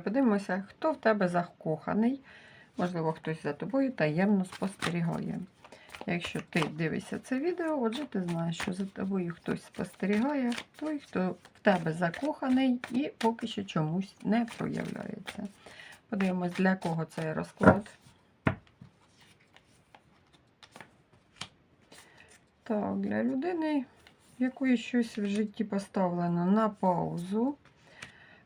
Подивимося, хто в тебе закоханий. Можливо, хтось за тобою таємно спостерігає. Якщо ти дивишся це відео, отже, ти знаєш, що за тобою хтось спостерігає, той, хто в тебе закоханий і поки що чомусь не проявляється. Подивимось, для кого цей розклад. Так, для людини, якої щось в житті поставлено на паузу.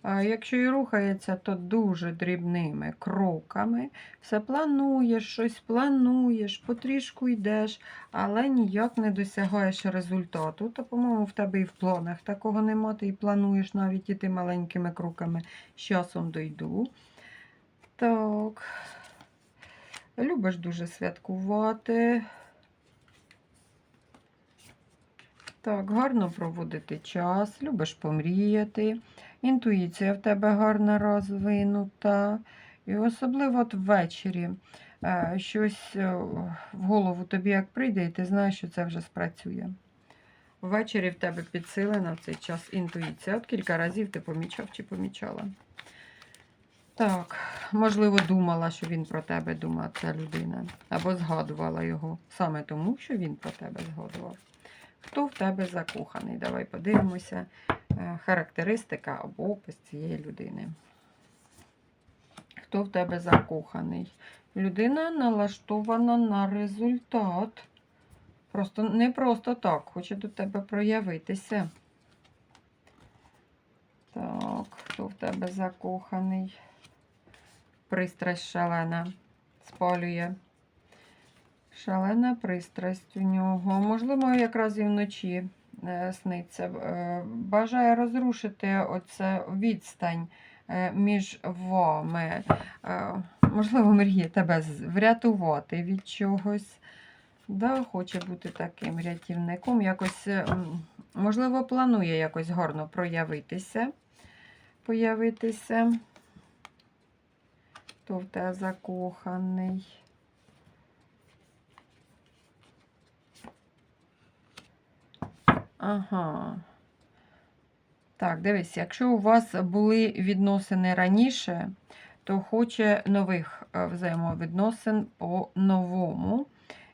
Якщо і рухається, то дуже дрібними кроками. Все плануєш, щось плануєш, потрішку йдеш, але ніяк не досягаєш результату. То, по-моєму, в тебе і в планах такого нема, ти і плануєш навіть іти маленькими кроками. З часом дойду. Так. Любиш дуже святкувати. Так, гарно проводити час, любиш помріяти. Інтуїція в тебе гарно розвинута. І особливо от ввечері е, щось е, в голову тобі як прийде, і ти знаєш, що це вже спрацює. Ввечері в тебе підсилена в цей час інтуїція. От кілька разів ти помічав чи помічала. Так, можливо, думала, що він про тебе думає, ця людина. Або згадувала його саме тому, що він про тебе згадував. Хто в тебе закоханий? Давай подивимося. е, Характеристика або опис цієї людини. Хто в тебе закоханий? Людина налаштована на результат. Просто не просто так, хоче до тебе проявитися. Так, хто в тебе закоханий? Пристрасть шалена. Спалює. Шалена пристрасть у нього. Можливо, якраз і вночі е, сниться. Е, Бажає розрушити оце відстань е, між вами. Можливо, мріє тебе врятувати від чогось. Да, хоче бути таким рятівником. Якось, можливо, планує якось гарно проявитися. Появитися. Хто закоханий? Ага. Так, дивись, якщо у вас були відносини раніше, то хоче нових е, взаємовідносин по-новому.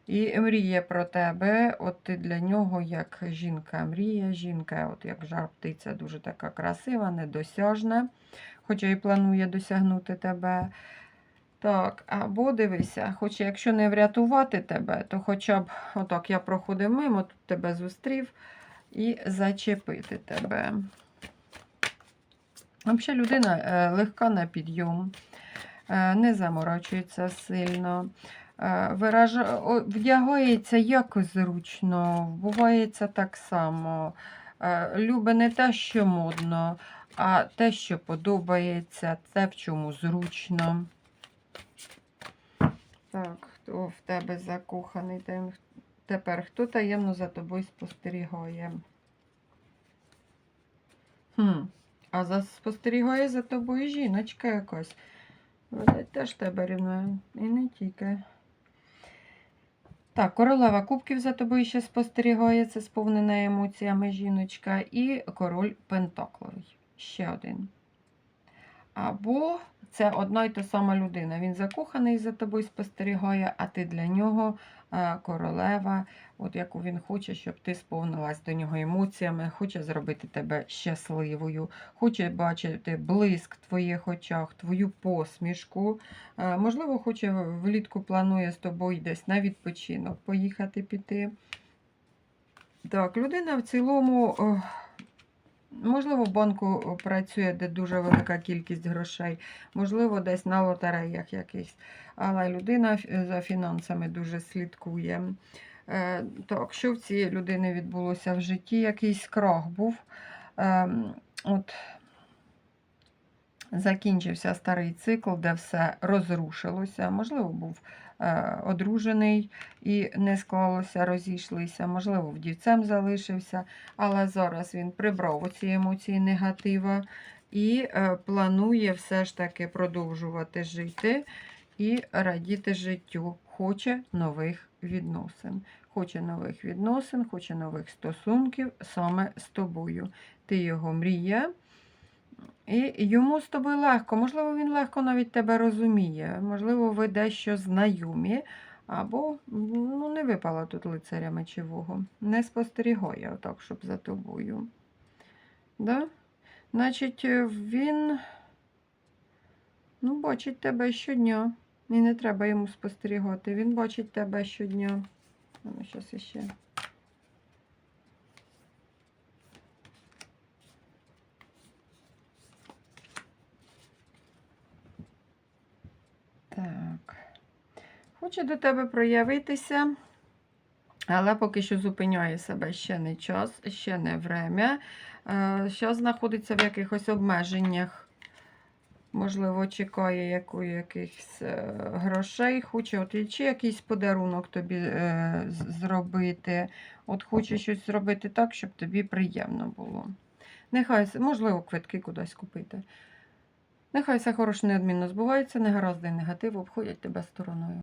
І мріє про тебе, от ти для нього як жінка мріє, жінка, от як жар птиця, дуже така красива, недосяжна, хоча і планує досягнути тебе. Так, або дивися, хоче, якщо не врятувати тебе, то хоча б, отак, я проходив мимо, тут тебе зустрів і зачепити тебе. Взагалі людина е, легка на підйом, е, не заморочується сильно, е, виража... о, вдягається якось зручно, вбувається так само. Е, Любить не те, що модно, а те, що подобається, те, в чому зручно. Так, хто в тебе закоханий? Тепер хто таємно за тобою спостерігає? Хм. А за спостерігає за тобою жіночка якась. Вона теж тебе рівнує. І не тільки. Так, королева кубків за тобою ще спостерігає, це сповнена емоціями жіночка. І король Пентакловий. Ще один. Або це одна й та сама людина. Він закоханий за тобою спостерігає, а ти для нього е, королева, от яку він хоче, щоб ти сповнилась до нього емоціями, хоче зробити тебе щасливою, хоче бачити блиск в твоїх очах, твою посмішку. Е, Можливо, хоче влітку планує з тобою десь на відпочинок поїхати піти. Так, людина в цілому. е, Можливо, в банку працює, де дуже велика кількість грошей, можливо, десь на лотереях якихось. Але людина за фінансами дуже слідкує. То Так, що в цієї людини відбулося в житті? Якийсь крах був. Ем, От закінчився старий цикл, де все розрушилося. Можливо, був е, одружений і не склалося, розійшлися, можливо, вдівцем залишився, але зараз він прибрав оці емоції негатива і е, планує все ж таки продовжувати жити і радіти життю. Хоче нових відносин. Хоче нових відносин, хоче нових стосунків саме з тобою. Ти його мрія. І йому з тобою легко. Можливо, він легко навіть тебе розуміє. Можливо, ви дещо знайомі, або ну, не випала тут лицаря мечового. Не спостерігає отак, щоб за тобою. Да? Значить, він ну, бачить тебе щодня. І не треба йому спостерігати. Він бачить тебе щодня. Ну, щас іще. Так. Хоче до тебе проявитися, але поки що зупиняє себе ще не час, ще не время. Зараз знаходиться в якихось обмеженнях. Можливо, чекає яку, якихось е, грошей, хоче от, чи якийсь подарунок тобі е, зробити. От хоче щось зробити так, щоб тобі приємно було. Нехай, можливо, квитки кудись купити. Нехай все хороше неодмінно збувається, негаразди і негатив обходять тебе стороною.